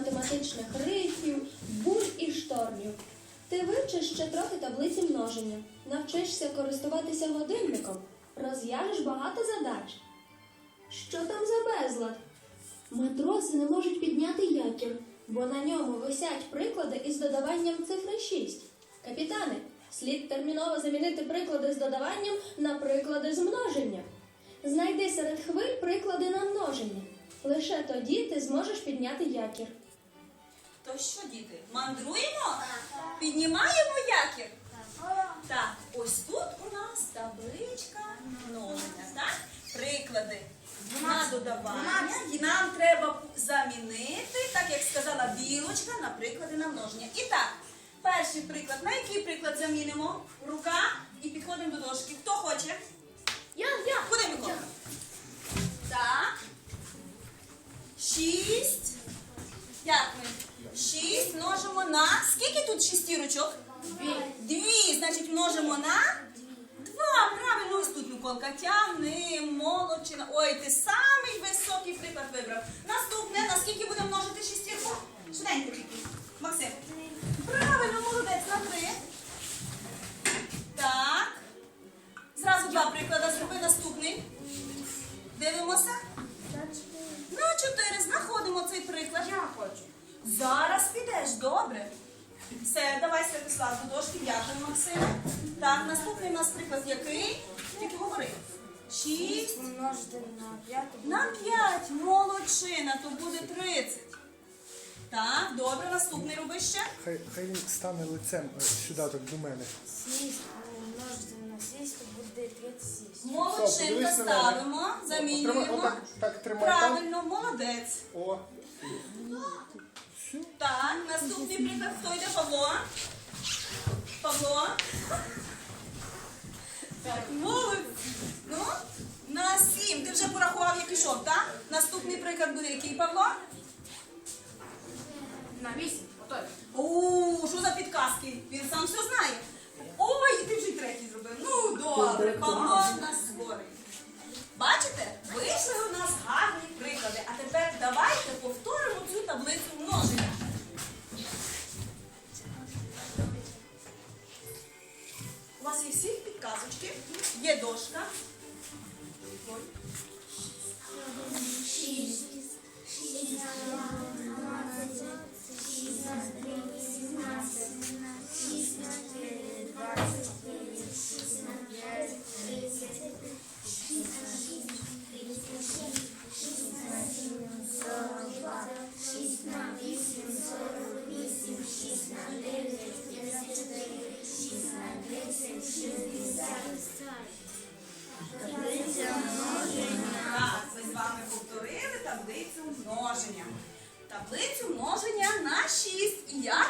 математичних рифів, бурь і штормів. Ти вивчиш ще трохи таблиці множення, навчишся користуватися годинником, розв'яжеш багато задач. Що там за безлад? Матроси не можуть підняти якір, бо на ньому висять приклади із додаванням цифри 6. Капітани, слід терміново замінити приклади з додаванням на приклади з множення. Знайди серед хвиль приклади на множення. Лише тоді ти зможеш підняти якір. То що, діти, мандруємо? Піднімаємо якір? Так, ось тут у нас табличка множення, так? Приклади на додавання. І нам треба замінити, так як сказала білочка, на приклади на множення. І так, перший приклад. На який приклад замінимо? Рука і підходимо до дошки. Хто хоче? Я, я. Куди Микола? Так. Шість. Як ми? Шість множимо на. Скільки тут шістірочок? Дві. Дві. Значить, множимо на два. Правильно, ось тут Миколка. Тягни, молодчина. Ой, ти самий високий приклад який? Тільки говори. Шість. Помножити на 5. На п'ять. Молодчина, то буде тридцять. Так, добре, наступний роби ще. Хай, хай він стане лицем е, сюди, так до мене. 6 помножити на 6, то буде 36. Молодчинка Все, подивись на мене. ставимо, замінюємо. отак, так тримай там. Правильно, молодець. О. Все. Так, наступний приклад. Хто йде? Павло? Так, молодець. Ну, на сім. Ти вже ішов, так? Наступний приклад буде який, Павло? На вісім. Готові. О, що за підказки? Він сам все знає. Ой, ти вже й третій зробив. Ну, добре, Павло нас створить. Бачите, вийшли у нас гарні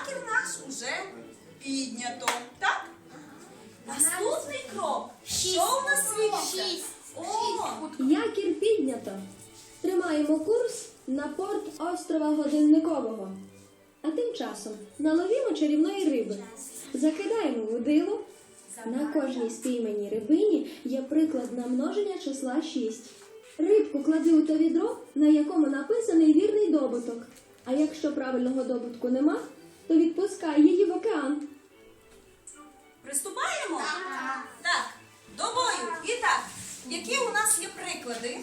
якір наш уже піднято. Так? Наступний крок. Що у нас світиться? О, Якір піднято. Тримаємо курс на порт острова Годинникового. А тим часом наловімо чарівної риби. Закидаємо водило. На кожній спійманій рибині є приклад на множення числа 6. Рибку клади у те відро, на якому написаний вірний добуток. А якщо правильного добутку нема, то відпускай її в океан. приступаємо? Так, до бою. І так, які у нас є приклади?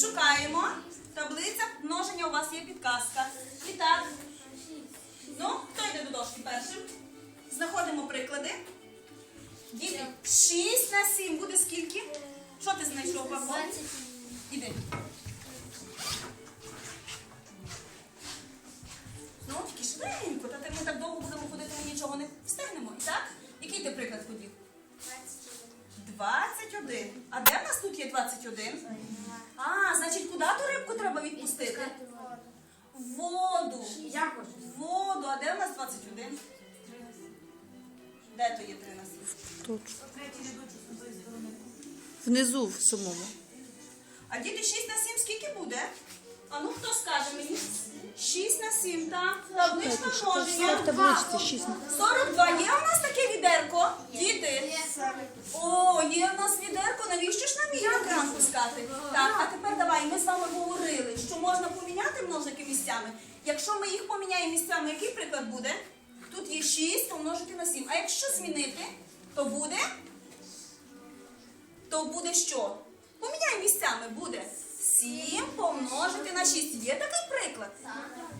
Шукаємо. Таблиця множення у вас є підказка. І так. Ну, хто йде до дошки першим? Знаходимо приклади. Діти, 6 на 7 буде скільки? Що ти знайшов, Павло? Іди. Нічого не встигнемо. І так? Який ти приклад ходив? 21. А де в нас тут є 21? А, значить, куди ту рибку треба відпустити? В Воду. В Воду. А де в нас 21? Де то є 3 на 7? Тут. Внизу в самому. А діти 6 на 7 скільки буде? А ну хто скаже мені? 6 на 7, так? Табличка множення. В табличці 6. 42. Є у нас таке відерко? Діти? О, є у нас відерко. Навіщо ж нам її в екран пускати? Так, а тепер давай, ми з вами говорили, що можна поміняти множики місцями. Якщо ми їх поміняємо місцями, який приклад буде? Тут тут є 6 помножити на 7. А якщо змінити, то буде. То буде що? Поміняй місцями, буде 7 помножити на 6. Є такий приклад?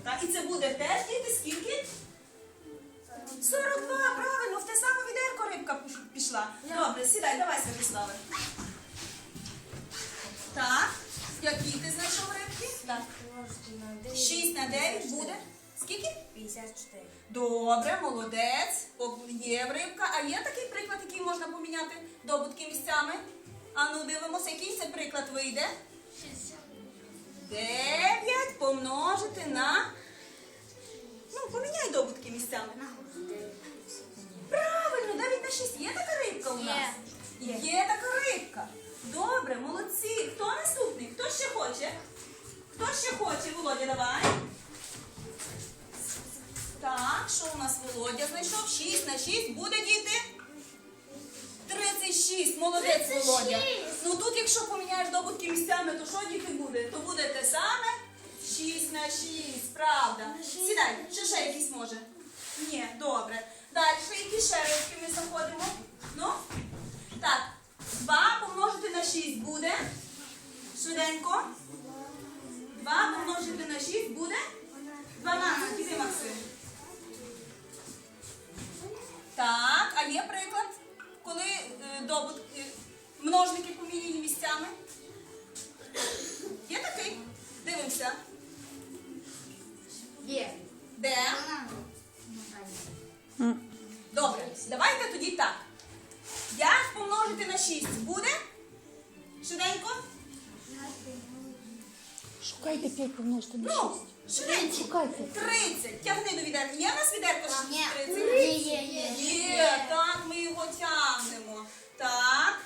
Так, і це буде теж діти скільки? 42, правильно, в те саме відерко рибка пішла. Добре, сідай, давай, Святославе. Так, які ти знайшов рибки? Так. Помножити на 9. 6 на 9 буде. Скільки? 54. Добре, молодець. Є рибка. А є такий приклад, який можна поміняти добутки місцями? А ну дивимося, який це приклад вийде. 9 помножити на. Ну, поміняй добутки місцями. Правильно, 9 на 6. Є така рибка у нас? Є. Є така рибка. Добре, молодці. Хто наступний? Хто ще хоче? Хто ще хоче? Володя, давай. Так, що у нас Володя знайшов? 6 на 6 буде діти? 36. Молодець, Володя. Ну тут, якщо поміняєш добутки місцями, то що діти буде? То буде те саме? 6 на 6, правда. Сідай, чи ще якийсь може? Ні, добре. Далі, які ще рибки ми заходимо? Ну? Так, 2 помножити на 6 буде. Швиденько. 2 помножити на 6 буде? 12. Іди, Максим. Так, а є приклад, коли е, добутки, множники поміняні місцями? Є такий? Дивимося. Є. Де? Добре, давайте тоді так. Як помножити на 6 буде? Швиденько? Шукайте 5 помножити на Ну, швиденько. Шукайте. 30. Тягни до відерка. Є в нас відерко Ні. 30? Є, є, є. Є, так, ми його тягнемо. Так.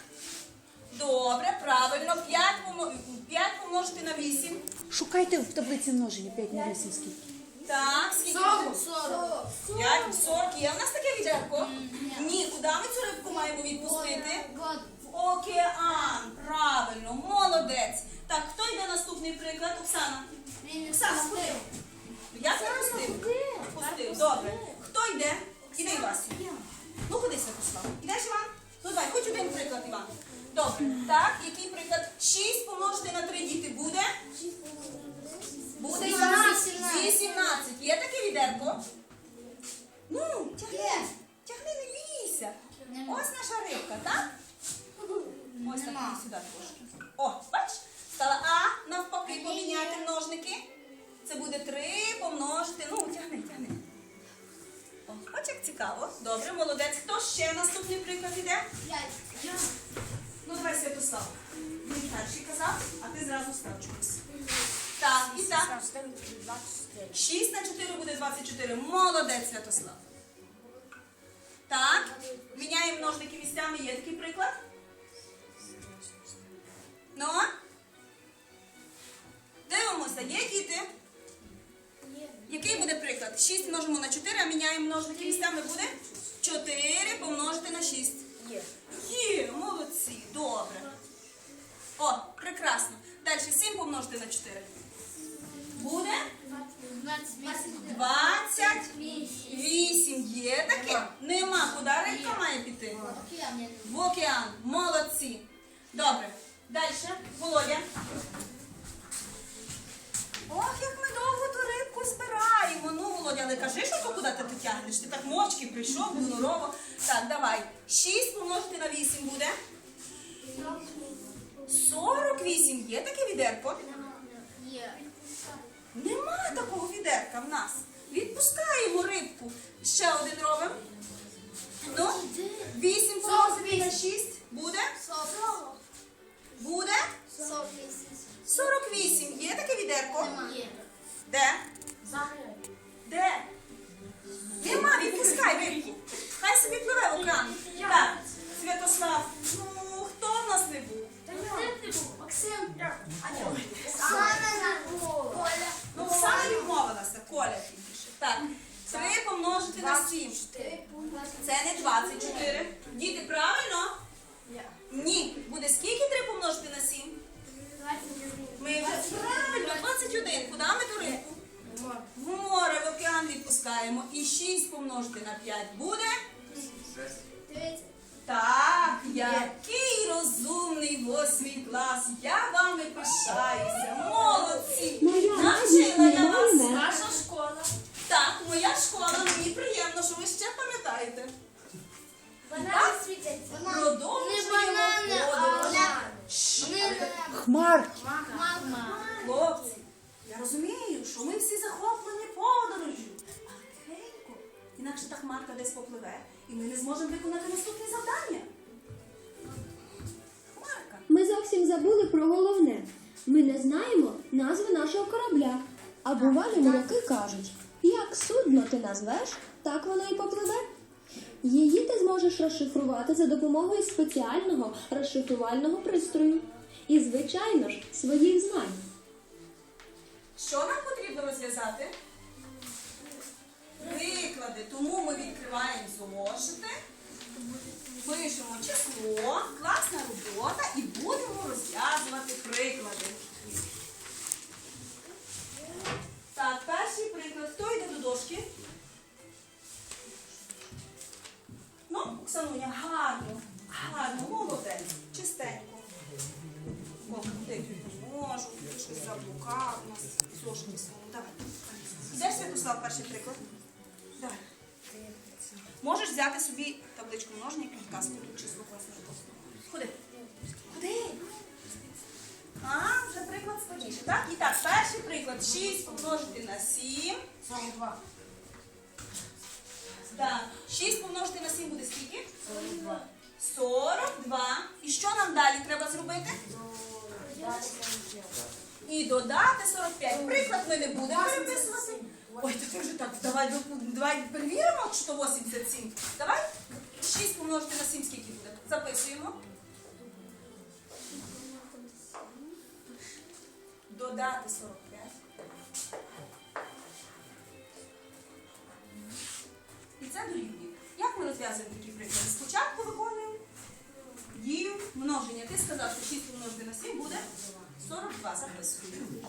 Добре, правильно. 5, помо... 5 помножити на 8. Шукайте в таблиці множення 5 на 8 скільки. Так, скільки? 5, 40. Є в нас таке відерко? Ні, куди ми цю рибку маємо відпустити? В океан. Правильно, молодець. Так, хто йде наступний приклад? Оксана. Оксана, куди? Я зараз пустив. Пустив. Добре. Хто йде? Іди, Васю. Ну, куди Святослав? Ідеш, Іван? Ну давай, хоч один приклад, Іван. Добре. Так, який приклад? 6 помножити на 3 діти буде? Буде 18. 18. Є таке відерко? Ну, тягни. Тягни, не бійся. Ось наша рибка, так? Ось так сюди трошки. О, бач? Стала А, навпаки, поміняти множники. Це буде 3 помножити. Ну, тягни, тягни. О, бач, як цікаво. Добре, молодець. Хто ще наступний приклад іде? Ну, давай Святослав. Він перший казав, а ти зразу став. Так, і так. 6 на 4 буде 24. Молодець, Святослав. Так, міняємо множники місцями. Є такий приклад? Ну? Дивимося, є діти? Який буде приклад? 6 множимо на 4, а міняємо множники місцями буде? 4 помножити на 6. Є. Є, молодці, добре. О, прекрасно. Далі 7 помножити на 4. 21. Куди ми ту рибку? В море, в океан відпускаємо. І 6 помножити на 5 буде. Так, який розумний восьмий клас. Я вами пишаюся. Молодці. Навчила я вас. Наша школа. Так, моя школа. Мені приємно, що ви ще пам'ятаєте. Банани світяться. Продовжуємо подорож. Хмарки. Хлопці, я розумію, що ми всі захоплені подорожю. Але тихенько, інакше та хмарка десь попливе, і ми не зможемо виконати наступне завдання. Хмарка. Ми зовсім забули про головне. Ми не знаємо назви нашого корабля. А бувалі моряки кажуть, як судно ти назвеш, так воно і попливе. Її ти зможеш розшифрувати за допомогою спеціального розшифрувального пристрою. І, звичайно ж, своїх знань. Що нам потрібно розв'язати? Приклади. Тому ми відкриваємо зошити, пишемо число, класна робота і будемо розв'язувати приклади. 6 помножити на 7. 42. Так. 6 помножити на 7 буде скільки? 42. 42. І що нам далі треба зробити? І додати 45. Приклад ми не будемо переписувати. Ой, то ти вже так, давай, давай перевіримо, що 87. Давай 6 помножити на 7 скільки буде? Записуємо. Додати 45. Це дорівнює. Як ми розв'язуємо такі приклади? Спочатку виконуємо дію множення. Ти сказав, що 6 умножити на 7 буде 42. Записуємо.